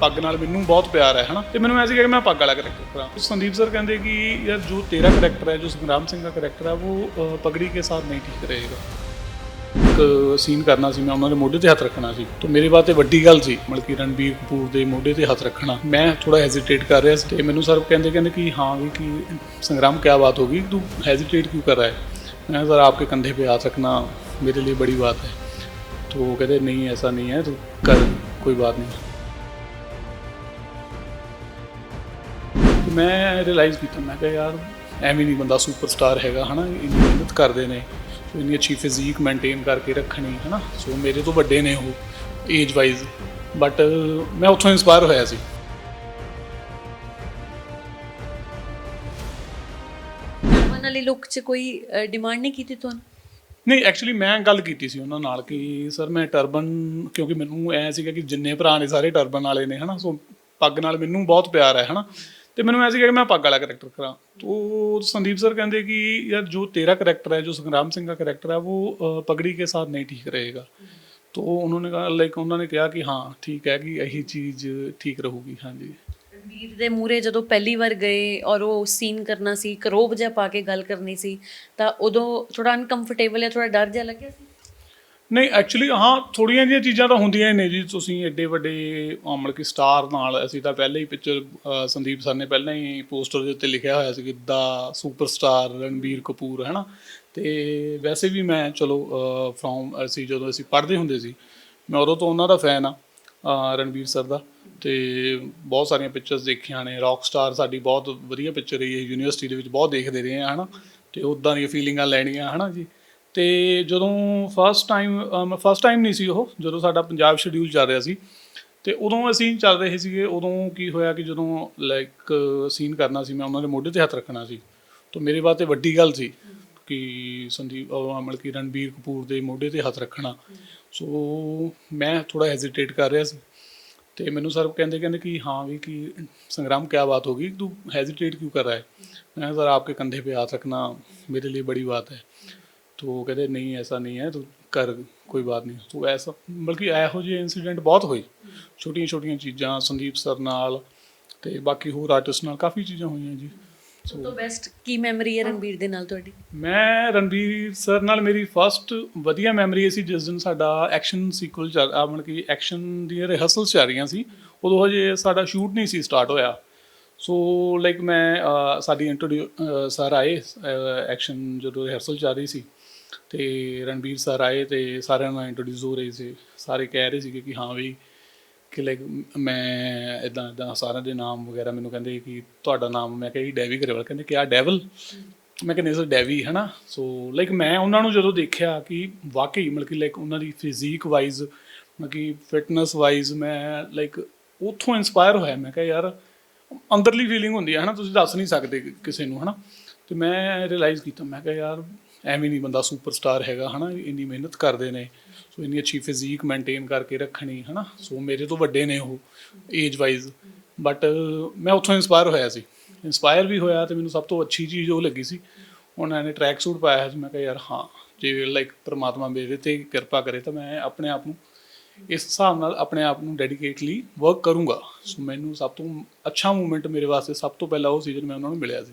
ਪੱਗ ਨਾਲ ਮੈਨੂੰ ਬਹੁਤ ਪਿਆਰ ਹੈ, ਹਨਾ? ਤੇ ਮੈਨੂੰ ਐਸੀ ਕਿ ਮੈਂ ਪੱਗ ਵਾਲਾ ਕਰੈਕਟਰ ਕਰਾਂ। ਸੰਦੀਪ ਸਰ ਕਹਿੰਦੇ ਕਿ, ਯਾਰ ਜੋ ਤੇਰਾ ਕਰੈਕਟਰ ਹੈ, ਜੋ ਸੰਗਰਾਮ ਸਿੰਘ ਦਾ ਕਰੈਕਟਰ ਹੈ, ਉਹ ਪਗੜੀ ਕੇ ਸਾਥ ਨਹੀਂ ਠੀਕ ਰਹੇਗਾ। ਇੱਕ ਸੀਨ ਕਰਨਾ ਸੀ ਮੈਂ, ਉਹਨਾਂ ਦੇ ਮੋਢੇ ਤੇ ਹੱਥ ਰੱਖਣਾ ਸੀ। ਤੇ ਮੇਰੇ ਬਾਤੇ ਵੱਡੀ ਗੱਲ ਸੀ ਮਲਕੀ ਰਣਬੀਰ ਕਪੂਰ ਦੇ ਮੋਢੇ ਤੇ ਹੱਥ ਰੱਖਣਾ। ਮੈਂ ਥੋੜਾ ਹੈਜ਼ਿਟੇਟ ਕਰ ਰਿਹਾ ਸੀ ਤੇ ਮੈਨੂੰ ਸਰ ਕਹਿੰਦੇ ਕਹਿੰਦੇ ਕਿ, ਹਾਂ ਵੀ ਕਿ ਸੰਗਰਾਮ ਕੀ ਬਾਤ ਹੋ ਗਈ, ਤੂੰ ਹੈਜ਼ਿਟੇਟ ਕਿਉਂ ਕਰ ਰਹਾ ਹੈ? मैं सर आपके कंधे पे आ सकना मेरे लिए बड़ी बात है तो वो कहते ਨਹੀਂ ऐसा नहीं है तो कर कोई बात नहीं ਮੈਂ ਰਿਅਲਾਈਜ਼ ਕੀਤਾ ਮੈਂ ਕਿਹਾ ਯਾਰ ਐਵੇਂ ਨਹੀਂ ਬੰਦਾ ਸੁਪਰਸਟਾਰ ਹੈਗਾ ਹਨਾ? ਇੰਨੀ ਮਿਹਨਤ ਕਰਦੇ ਨੇ ਇੰਨੀ ਅੱਛੀ ਫਿਜ਼ੀਕ ਮੇਨਟੇਨ ਕਰਕੇ ਰੱਖਣੀ ਹਨਾ? ਸੋ ਮੇਰੇ ਤੋਂ ਵੱਡੇ ਨੇ ਉਹ ਏਜ ਵਾਈਜ਼ ਬਟ ਮੈਂ ਉੱਥੋਂ ਇਨਸਪਾਇਰ ਹੋਇਆ ਸੀ। ਵਾਲੀ ਲੁੱਕ 'ਚ ਕੋਈ ਡਿਮਾਂਡ ਨਹੀਂ ਕੀਤੀ ਤੁਹਾਨੂੰ? ਨਹੀਂ ਐਕਚੁਅਲੀ ਮੈਂ ਗੱਲ ਕੀਤੀ ਸੀ ਉਹਨਾਂ ਨਾਲ ਕਿ ਸਰ ਮੈਂ ਟਰਬਨ ਕਿਉਂਕਿ ਮੈਨੂੰ ਐ ਸੀਗਾ ਕਿ ਜਿੰਨੇ ਭਰਾ ਨੇ ਸਾਰੇ ਟਰਬਨ ਵਾਲੇ ਨੇ ਹਨਾ? ਸੋ ਪੱਗ ਨਾਲ ਮੈਨੂੰ ਬਹੁਤ ਪਿਆਰ ਹੈ ਹਨਾ? ਤੇ ਮੈਨੂੰ ਐਸੀ ਕਿ ਮੈਂ ਪੱਗ ਵਾਲਾ ਕਰੈਕਟਰ ਕਰਾਂ। ਤੋ ਸੰਦੀਪ ਸਰ ਕਹਿੰਦੇ ਕਿ ਯਾਰ ਜੋ ਤੇਰਾ ਕਰੈਕਟਰ ਹੈ, ਜੋ ਸੰਗਰਾਮ ਸਿੰਘ ਦਾ ਕਰੈਕਟਰ ਹੈ, ਉਹ ਪਗੜੀ ਕੇ ਸਾਥ ਨਹੀਂ ਠੀਕ ਰਹੇਗਾ। ਤੋ ਉਹਨਾਂ ਨੇ ਲਾਈਕ ਉਹਨਾਂ ਨੇ ਕਿਹਾ ਕਿ ਹਾਂ, ਠੀਕ ਹੈ ਕਿ ਇਹੀ ਚੀਜ਼ ਠੀਕ ਰਹੂਗੀ, ਹਾਂਜੀ। ਵੀਰ ਦੇ ਮੂਰੇ ਜਦੋਂ ਪਹਿਲੀ ਵਾਰ ਗਏ ਔਰ ਉਹ ਸੀਨ ਕਰਨਾ ਸੀ ਕਰੋਬ ਜਿਹਾ ਪਾ ਕੇ ਗੱਲ ਕਰਨੀ ਸੀ, ਤਾਂ ਉਦੋਂ ਥੋੜਾ ਅਨਕੰਫਰਟੇਬਲ ਜਾਂ ਥੋੜਾ ਡਰ ਜਿਹਾ ਲੱਗਿਆ ਸੀ? ਨਹੀਂ ਐਕਚੁਅਲੀ ਹਾਂ ਥੋੜੀਆਂ ਜਿਹੀਆਂ ਚੀਜ਼ਾਂ ਤਾਂ ਹੁੰਦੀਆਂ ਹੀ ਨੇ ਜੀ, ਤੁਸੀਂ ਐਡੇ ਵੱਡੇ ਮਤਲਬ ਕਿ ਸਟਾਰ ਨਾਲ ਅਸੀਂ ਤਾਂ ਪਹਿਲਾਂ ਹੀ ਪਿਕਚਰ ਸੰਦੀਪ ਸਰ ਨੇ ਪਹਿਲਾਂ ਹੀ ਪੋਸਟਰ ਦੇ ਉੱਤੇ ਲਿਖਿਆ ਹੋਇਆ ਸੀ ਕਿ ਦਾ ਸੁਪਰਸਟਾਰ ਰਣਬੀਰ ਕਪੂਰ ਹੈ ਨਾ ਤੇ ਵੈਸੇ ਵੀ ਮੈਂ, ਚਲੋ ਫਰੋਮ ਅਸੀਂ ਜਦੋਂ ਅਸੀਂ ਪੜ੍ਹਦੇ ਹੁੰਦੇ ਸੀ, ਮੈਂ ਉਦੋਂ ਤੋਂ ਉਹਨਾਂ ਦਾ ਫੈਨ ਆ ਰਣਬੀਰ ਸਰ ਦਾ। ਤੇ ਬਹੁਤ ਸਾਰੀਆਂ ਪਿਕਚਰਸ ਦੇਖੀਆਂ ਨੇ ਰੌਕ ਸਟਾਰ ਸਾਡੀ ਬਹੁਤ ਵਧੀਆ ਪਿਕਚਰ ਰਹੀ ਹੈ ਯੂਨੀਵਰਸਿਟੀ ਦੇ ਵਿੱਚ ਬਹੁਤ ਦੇਖਦੇ ਰਹੇ ਆ ਹਨਾ? ਤੇ ਉਦਾਂ ਦੀਆਂ ਫੀਲਿੰਗਾਂ ਲੈਣੀਆਂ, ਹਨਾ ਜੀ? ਤੇ ਜਦੋਂ ਫਸਟ ਟਾਈਮ ਫਸਟ ਟਾਈਮ ਨਹੀਂ ਸੀ ਉਹ ਜਦੋਂ ਸਾਡਾ ਪੰਜਾਬ ਸ਼ਡਿਊਲ ਚੱਲ ਰਿਹਾ ਸੀ ਤੇ ਉਦੋਂ ਅਸੀਂ ਚੱਲ ਰਹੇ ਸੀਗੇ ਉਦੋਂ ਕੀ ਹੋਇਆ ਕਿ ਜਦੋਂ ਲਾਈਕ ਸੀਨ ਕਰਨਾ ਸੀ ਮੈਂ ਉਹਨਾਂ ਦੇ ਮੋਢੇ ਤੇ ਹੱਥ ਰੱਖਣਾ ਸੀ ਤਾਂ ਮੇਰੇ ਵਾਸਤੇ ਵੱਡੀ ਗੱਲ ਸੀ ਕਿ ਸੰਦੀਪ ਅਹ ਮਤਲਬ ਕਿ ਰਣਬੀਰ ਕਪੂਰ ਦੇ ਮੋਢੇ ਤੇ ਹੱਥ ਰੱਖਣਾ ਸੋ ਮੈਂ ਥੋੜਾ ਹੈਜ਼ਿਟੇਟ ਕਰ ਰਿਹਾ ਸੀ ਤੇ ਮੈਨੂੰ ਸਰ ਕਹਿੰਦੇ ਕਹਿੰਦੇ ਕਿ हाँ भी कि संग्राम क्या बात होगी तू हेजिटेट क्यों कर रहा है मैं कहा, सर आपके कंधे पे हाथ रखना मेरे लिए बड़ी बात है तो वो कहते नहीं ऐसा नहीं है तू कर कोई बात नहीं तो ऐसा ਬਲਕਿ ਇਹੋ ਜਿਹੇ ਇਨਸੀਡੈਂਟ ਬਹੁਤ ਹੋਏ ਛੋਟੀਆਂ ਛੋਟੀਆਂ ਚੀਜ਼ਾਂ ਸੰਦੀਪ ਸਰ ਨਾਲ ਤੇ ਬਾਕੀ ਹੋਰ ਆਰਟਿਸਟ ਨਾਲ ਕਾਫੀ ਚੀਜ਼ਾਂ ਹੋਈਆਂ ਜੀ ਸਭ ਤੋਂ ਬੈਸਟ ਕੀ ਮੈਮਰੀ ਹੈ ਰਣਬੀਰ ਦੇ ਨਾਲ ਤੁਹਾਡੀ ਮੈਂ ਰਣਬੀਰ ਸਰ ਨਾਲ ਮੇਰੀ ਫਰਸਟ ਵਧੀਆ ਮੈਮਰੀ ਸੀ ਜਿਸ ਦਿਨ ਸਾਡਾ ਐਕਸ਼ਨ ਸੀਕੁਅਲ ਚੱਲ ਆ ਮਤਲਬ ਕਿ ਐਕਸ਼ਨ ਦੀਆਂ ਰਿਹਰਸਲਸ ਚੱਲ ਰਹੀਆਂ ਸੀ ਉਦੋਂ ਹਜੇ ਸਾਡਾ ਸ਼ੂਟ ਨਹੀਂ ਸੀ ਸਟਾਰਟ ਹੋਇਆ ਸੋ ਲਾਈਕ ਮੈਂ ਸਾਡੀ ਇੰਟਰੋਡਿਊ ਸਰ ਆਏ ਐਕਸ਼ਨ ਜਦੋਂ ਰਿਹਰਸਲ ਚੱਲ ਰਹੀ ਸੀ ਤੇ ਰਣਬੀਰ ਸਰ ਆਏ ਤੇ ਸਾਰਿਆਂ ਨੂੰ ਇੰਟਰੋਡਿਊਸ ਹੋ ਰਹੇ ਸੀ। ਸਾਰੇ ਕਹਿ ਰਹੇ ਸੀਗੇ ਕਿ ਹਾਂ ਵੀ ਕਿ ਲਾਈਕ ਮੈਂ ਇਦਾਂ ਇਦਾਂ ਸਾਰਿਆਂ ਦੇ ਨਾਮ ਵਗੈਰਾ ਮੈਨੂੰ ਕਹਿੰਦੇ ਕਿ ਤੁਹਾਡਾ ਨਾਮ, ਮੈਂ ਕਿਹਾ ਜੀ ਡੈਵੀ ਗਰੇਵਾਲ। ਕਹਿੰਦੇ ਕਿ ਆ ਡੈਵਲ? ਮੈਂ ਕਹਿੰਦਾ ਸਰ, ਡੈਵੀ ਹੈ ਨਾ ਸੋ ਲਾਈਕ ਮੈਂ ਉਹਨਾਂ ਨੂੰ ਜਦੋਂ ਦੇਖਿਆ ਕਿ ਵਾਕਈ, ਮਤਲਬ ਕਿ ਲਾਈਕ ਉਹਨਾਂ ਦੀ ਫਿਜ਼ੀਕ ਵਾਈਜ਼ ਮਤਲਬ ਕਿ ਫਿਟਨੈਸ ਵਾਈਜ਼ ਮੈਂ ਲਾਈਕ ਉੱਥੋਂ ਇਨਸਪਾਇਰ ਹੋਇਆ। ਮੈਂ ਕਿਹਾ ਯਾਰ ਅੰਦਰਲੀ ਫੀਲਿੰਗ ਹੁੰਦੀ ਹੈ ਹਨਾ? ਤੁਸੀਂ ਦੱਸ ਨਹੀਂ ਸਕਦੇ ਕਿਸੇ ਨੂੰ, ਹਨਾ? ਤੇ ਮੈਂ ਰਿਅਲਾਈਜ਼ ਕੀਤਾ, ਮੈਂ ਕਿਹਾ, ਯਾਰ, ਐਵੇਂ ਨਹੀਂ ਬੰਦਾ ਸੁਪਰਸਟਾਰ ਹੈਗਾ, ਹਨਾ? ਇੰਨੀ ਮਿਹਨਤ ਕਰਦੇ ਨੇ, ਸੋ ਇੰਨੀ ਅੱਛੀ ਫਿਜ਼ੀਕ ਮੇਨਟੇਨ ਕਰਕੇ ਰੱਖਣੀ, ਹਨਾ? ਸੋ ਮੇਰੇ ਤੋਂ ਵੱਡੇ ਨੇ ਉਹ ਏਜ ਵਾਈਜ਼ ਬਟ ਮੈਂ ਉੱਥੋਂ ਇਨਸਪਾਇਰ ਹੋਇਆ ਸੀ। ਇਨਸਪਾਇਰ ਵੀ ਹੋਇਆ ਤੇ ਮੈਨੂੰ ਸਭ ਤੋਂ ਅੱਛੀ ਚੀਜ਼ ਉਹ ਲੱਗੀ ਸੀ। ਉਹਨਾਂ ਨੇ ਟਰੈਕ ਸੂਟ ਪਾਇਆ ਸੀ ਮੈਂ ਕਿਹਾ, ਯਾਰ, ਹਾਂ, ਜੇ ਲਾਈਕ ਪ੍ਰਮਾਤਮਾ ਮੇਰੇ ਤੇ ਕਿਰਪਾ ਕਰੇ, ਤਾਂ ਮੈਂ ਆਪਣੇ ਆਪ ਨੂੰ ਇਸ ਹਿਸਾਬ ਨਾਲ ਆਪਣੇ ਆਪ ਨੂੰ ਡੈਡੀਕੇਟਲੀ ਵਰਕ ਕਰੂੰਗਾ। ਸੋ ਮੈਨੂੰ ਸਭ ਤੋਂ ਅੱਛਾ ਮੂਵਮੈਂਟ ਮੇਰੇ ਵਾਸਤੇ ਸਭ ਤੋਂ ਪਹਿਲਾਂ ਉਹ ਸੀਜ਼ਨ ਮੈਂ ਉਹਨਾਂ ਨੂੰ ਮਿਲਿਆ ਸੀ।